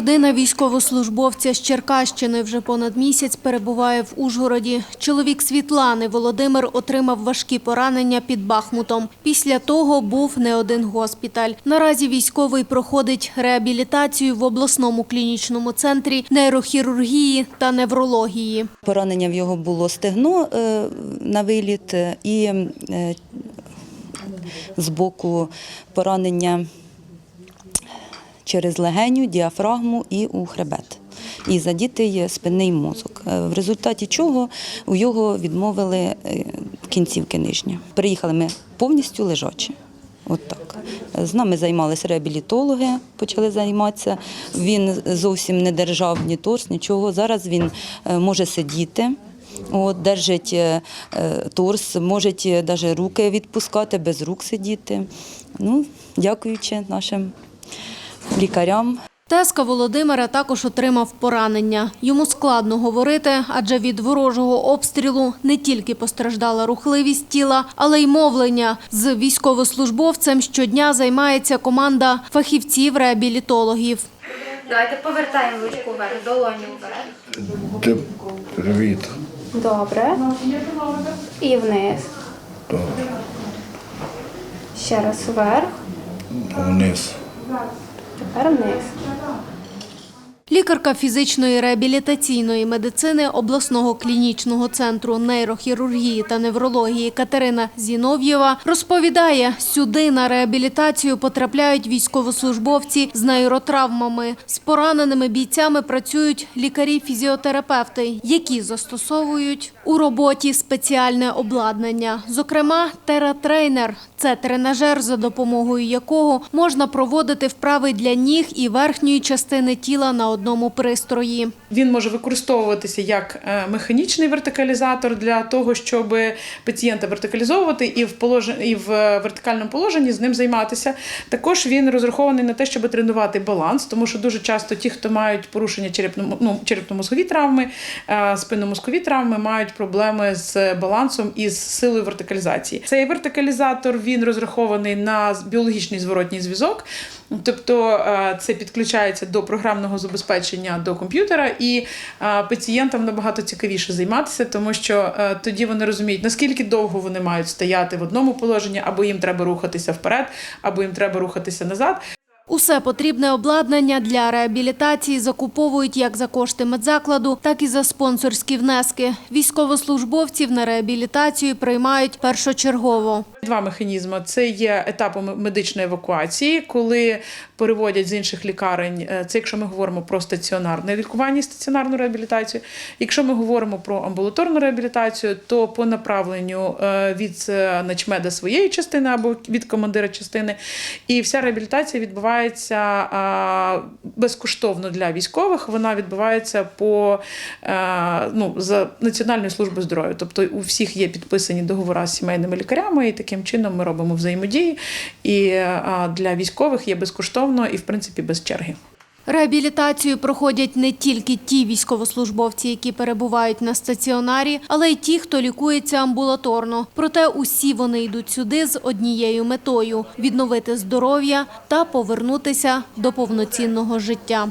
Родина військовослужбовця з Черкащини вже понад місяць перебуває в Ужгороді. Чоловік Світлани Володимир отримав важкі поранення під Бахмутом. Після того був не один госпіталь. Наразі військовий проходить реабілітацію в обласному клінічному центрі нейрохірургії та неврології. Поранення в його було стегно е, на виліт е, і е, з боку поранення через легеню, діафрагму і у хребет. І задітий спинний мозок, е, в результаті чого у його відмовили е, кінцівки нижні. Приїхали ми повністю лежачі. От так. З нами займалися реабілітологи, почали займатися. Він зовсім не держав ні торс, нічого. Зараз він е, може сидіти. От, держить торс, може навіть руки відпускати, без рук сидіти. Ну, дякуючи нашим лікарям. Теска Володимира також отримав поранення. Йому складно говорити, адже від ворожого обстрілу не тільки постраждала рухливість тіла, але й мовлення. З військовослужбовцем щодня займається команда фахівців-реабілітологів. Давайте повертаємо ручку вверх, долоню вверх. Привіт. Добре. І вниз. Добре. Ще раз вверх, Вниз. Тепер вниз. Лікарка фізичної реабілітаційної медицини обласного клінічного центру нейрохірургії та неврології Катерина Зінов'єва розповідає, сюди на реабілітацію потрапляють військовослужбовці з нейротравмами. З пораненими бійцями працюють лікарі-фізіотерапевти, які застосовують у роботі спеціальне обладнання. Зокрема, тератрейнер – це тренажер, за допомогою якого можна проводити вправи для ніг і верхньої частини тіла на одному пристрої. Він може використовуватися як е, механічний вертикалізатор для того, щоб пацієнта вертикалізовувати і в полож... і в е, вертикальному положенні з ним займатися. Також він розрахований на те, щоб тренувати баланс, тому що дуже часто ті, хто мають порушення черепно... ну, черепно-мозгові травми, е, спинномозкові травми, мають проблеми з балансом і з силою вертикалізації. Цей вертикалізатор він розрахований на біологічний зворотній зв'язок. Тобто е, це підключається до програмного забезпечення до комп'ютера, і е, пацієнтам набагато цікавіше займатися, тому що е, тоді вони розуміють, наскільки довго вони мають стояти в одному положенні, або їм треба рухатися вперед, або їм треба рухатися назад. Усе потрібне обладнання для реабілітації закуповують як за кошти медзакладу, так і за спонсорські внески. Військовослужбовців на реабілітацію приймають першочергово. Два механізми: це є етапом медичної евакуації, коли переводять з інших лікарень. е, Це якщо ми говоримо про стаціонарне лікування стаціонарну реабілітацію. Якщо ми говоримо про амбулаторну реабілітацію, то по направленню е, від е, начмеда своєї частини або від командира частини, і вся реабілітація відбувається а, безкоштовно для військових. Вона відбувається по е, ну, за Національною службою здоров'я. Тобто у всіх є підписані договори з сімейними лікарями, і таким чином ми робимо взаємодії. І для військових є безкоштовно і, в принципі, без черги. Реабілітацію проходять не тільки ті військовослужбовці, які перебувають на стаціонарі, але й ті, хто лікується амбулаторно. Проте усі вони йдуть сюди з однією метою – відновити здоров'я та повернутися до повноцінного життя.